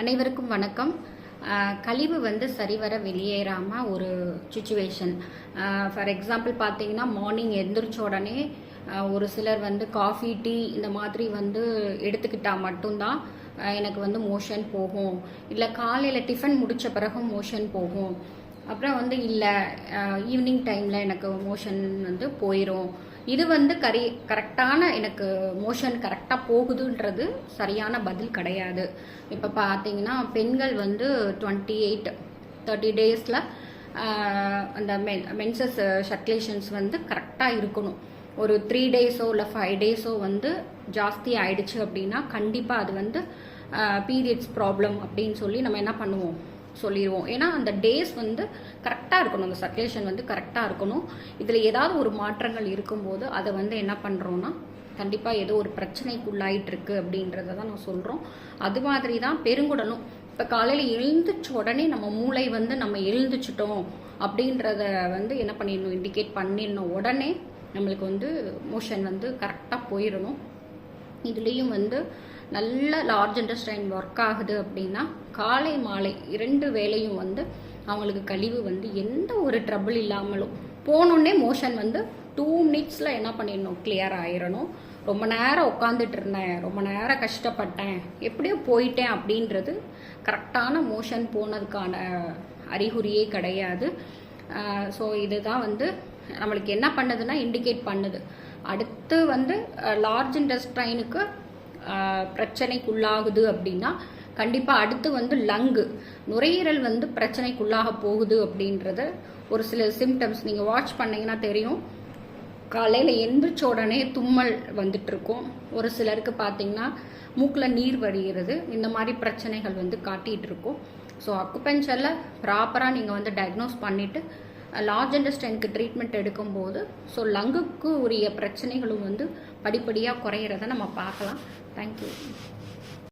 அனைவருக்கும் வணக்கம். கழிவு வந்து சரிவர வெளியேறாமல் ஒரு சுச்சுவேஷன் ஃபார் எக்ஸாம்பிள் பார்த்தீங்கன்னா மார்னிங் எந்திரிச்ச உடனே ஒரு சிலர் வந்து காஃபி டீ இந்த மாதிரி வந்து எடுத்துக்கிட்டால் மட்டும்தான் எனக்கு வந்து மோஷன் போகும். இல்லை காலையில் டிஃபன் முடித்த பிறகு மோஷன் போகும். அப்புறம் வந்து இல்லை ஈவினிங் டைமில் எனக்கு மோஷன் வந்து போயிடும் இது வந்து கரி கரெக்டான எனக்கு மோஷன் கரெக்டாக போகுதுன்றது சரியான பதில் கிடையாது. இப்போ பார்த்தீங்கன்னா பெண்கள் வந்து டுவெண்ட்டி எயிட் தேர்ட்டி டேஸில் அந்த மென் மென்சஸ் சர்க்குலேஷன்ஸ் வந்து கரெக்டாக இருக்கணும். ஒரு த்ரீ டேஸோ இல்லை ஃபைவ் டேஸோ வந்து ஜாஸ்தி ஆயிடுச்சு அப்படின்னா கண்டிப்பாக அது வந்து பீரியட்ஸ் ப்ராப்ளம் அப்படின்னு சொல்லி நம்ம என்ன பண்ணுவோம்? சொல்லிடுவோம் ஏன்னா அந்த டேஸ் வந்து கரெக்டாக இருக்கணும். அந்த சர்க்குலேஷன் வந்து கரெக்டாக இருக்கணும். இதில் ஏதாவது ஒரு மாற்றங்கள் இருக்கும்போது அதை வந்து என்ன பண்ணுறோன்னா கண்டிப்பாக ஏதோ ஒரு பிரச்சனைக்குள்ளாயிட்டு இருக்கு அப்படின்றத தான் நான் சொல்கிறோம் அது மாதிரி தான் பெருங்குடலும். இப்போ காலையில் எழுந்துச்ச உடனே நம்ம மூளை வந்து நம்ம எழுந்துச்சிட்டோம் அப்படின்றத வந்து என்ன பண்ணிடணும் இண்டிகேட் பண்ணிடணும். உடனே நம்மளுக்கு வந்து மோஷன் வந்து கரெக்டாக போயிடணும். இதுலேயும் வந்து நல்ல லார்ஜ் இன்டஸ்டைன் ஒர்க் ஆகுது அப்படின்னா காலை மாலை இரண்டு வேளையும் வந்து அவங்களுக்கு கழிவு வந்து எந்த ஒரு ட்ரபிள் இல்லாமலும் போனோடனே மோஷன் வந்து டூ மினிட்ஸில் என்ன பண்ணிடணும்? கிளியர் ஆயிடணும் ரொம்ப நேரம் உட்காந்துட்டு இருந்தேன். ரொம்ப நேரம் கஷ்டப்பட்டேன். எப்படியோ போயிட்டேன் அப்படின்றது கரெக்டான மோஷன் போனதுக்கான அறிகுறியே கிடையாது. ஸோ இதுதான் வந்து நம்மளுக்கு என்ன பண்ணுதுன்னா இண்டிகேட் பண்ணுது. அடுத்து வந்து லார்ஜ் இன்டஸ்ட்ரைனுக்கு பிரச்சனைக்குள்ளாகுது அப்படின்னா கண்டிப்பாக அடுத்து வந்து லங்கு நுரையீரல் வந்து பிரச்சனைக்குள்ளாக போகுது அப்படின்றது ஒரு சில சிம்டம்ஸ் நீங்கள் வாட்ச் பண்ணீங்கன்னா தெரியும். காலையில் எந்திரிச்ச உடனே தும்மல் வந்துட்டுருக்கும். ஒரு சிலருக்கு பார்த்தீங்கன்னா மூக்கில் நீர் வடிகிறது இந்த மாதிரி பிரச்சனைகள் வந்து காட்டிகிட்டு இருக்கும் ஸோ அக்குபென்ச்சரில் ப்ராப்பராக நீங்கள் வந்து டயக்னோஸ் பண்ணிவிட்டு லார்ஜ் இண்டஸ்டைனுக்கு ட்ரீட்மெண்ட் எடுக்கும்போது ஸோ லங்குக்கு உரிய பிரச்சனைகளும் வந்து படிப்படியாக குறையிறத நம்ம பார்க்கலாம். தேங்க்யூ